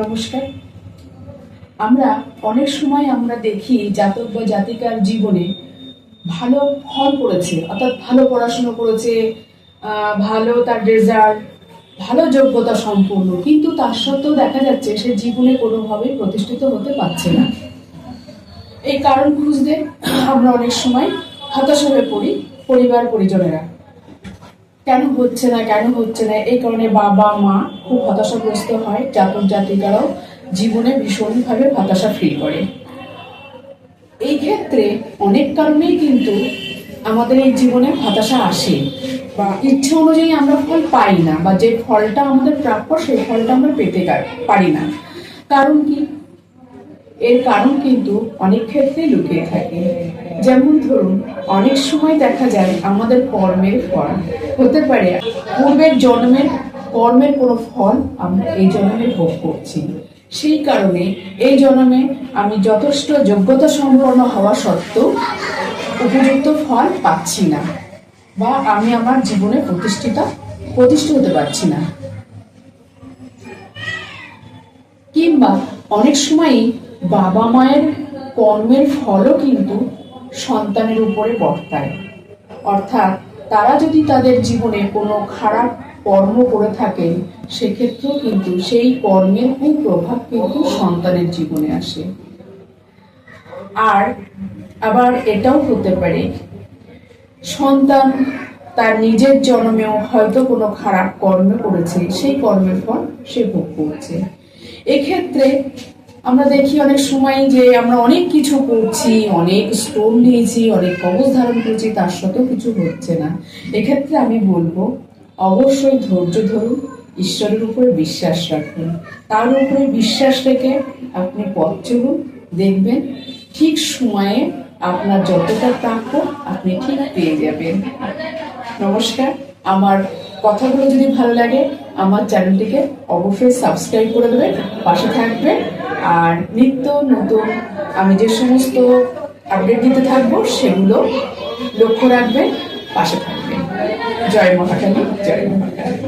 নমস্কার। আমরা অনেক সময় আমরা দেখি জাতক বা জাতিকার জীবনে ভালো ফল করেছে, অর্থাৎ ভালো পড়াশুনো করেছে ভালো তার রেজাল্ট ভালো যোগ্যতা সম্পূর্ণ, কিন্তু তার সত্ত্বেও দেখা যাচ্ছে সে জীবনে কোনোভাবেই প্রতিষ্ঠিত হতে পারছে না। এই কারণ খুঁজতে আমরা অনেক সময় হতাশ হয়ে পড়ি পরিবার পরিজনেরা। কেন হচ্ছে না, কেন হচ্ছে না, এই কারণে বাবা, মা খুব হতাশাগ্রস্ত হয় জাতক জাতিকারাও জীবনে ভীষণভাবে হতাশা ফিল করে। এই ক্ষেত্রে অনেক কারণেই কিন্তু আমাদের এই জীবনে হতাশা আসে বা ইচ্ছে অনুযায়ী আমরা ফল পাই না বা যে ফলটা আমাদের প্রাপ্য সেই ফলটা আমরা পেতে পারি না। কারণ কি? এর কারণ কিন্তু অনেক ক্ষেত্রেই লুকিয়ে থাকে। যেমন ধরুন, অনেক সময় দেখা যায় আমাদের কর্মের ফল। হতে পারে পূর্বের জন্মের, কর্মের কোনো ফল আমরা এই জন্মে ভোগ করছি। সেই কারণে এই জন্মে আমি যথেষ্ট যোগ্যতা সম্পন্ন হওয়া সত্ত্বেও উপযুক্ত ফল পাচ্ছি না বা আমি আমার জীবনে প্রতিষ্ঠিত প্রতিষ্ঠিত হতে পারছি না। কিংবা অনেক সময়ই বাবা মায়ের কর্মের ফলও কিন্তু সন্তানের উপরে বর্তায়। অর্থাৎ তারা যদি তাদের জীবনে কোনো খারাপ কর্ম করে থাকেন সেক্ষেত্রেও কিন্তু সেই কর্মের কুপ্রভাব কিন্তু সন্তানের জীবনে আসে। আর আবার এটাও হতে পারে, সন্তান তার নিজের জন্মেও হয়তো কোনো খারাপ কর্ম করেছে সেই কর্মের ফল সে ভোগ করছে। এক্ষেত্রে আমরা দেখি অনেক সময় যে আমরা অনেক কিছু করছি, অনেক স্টোন নিয়েছি, অনেক কবচ ধারণ করছি, তার সত্ত্বেও কিছু হচ্ছে না। এক্ষেত্রে আমি বলব, অবশ্যই ধৈর্য ধরুন, ঈশ্বরের উপরে বিশ্বাস রাখুন। তার উপরে বিশ্বাস রেখে আপনি পথ চলুন, দেখবেন ঠিক সময়ে আপনার যতটা প্রাপ্য আপনি ঠিক পেয়ে যাবেন। নমস্কার, আমার কথাগুলো যদি ভালো লাগে, আমার চ্যানেলটিকে অবশ্যই সাবস্ক্রাইব করে দেবেন, পাশে থাকবেন। আর নিত্য নতুন আমি যে সমস্ত আপডেট দিতে থাকব, সেগুলো লক্ষ্য রাখবেন, পাশে থাকবেন। জয় মহাকালী জয় মহাকালী।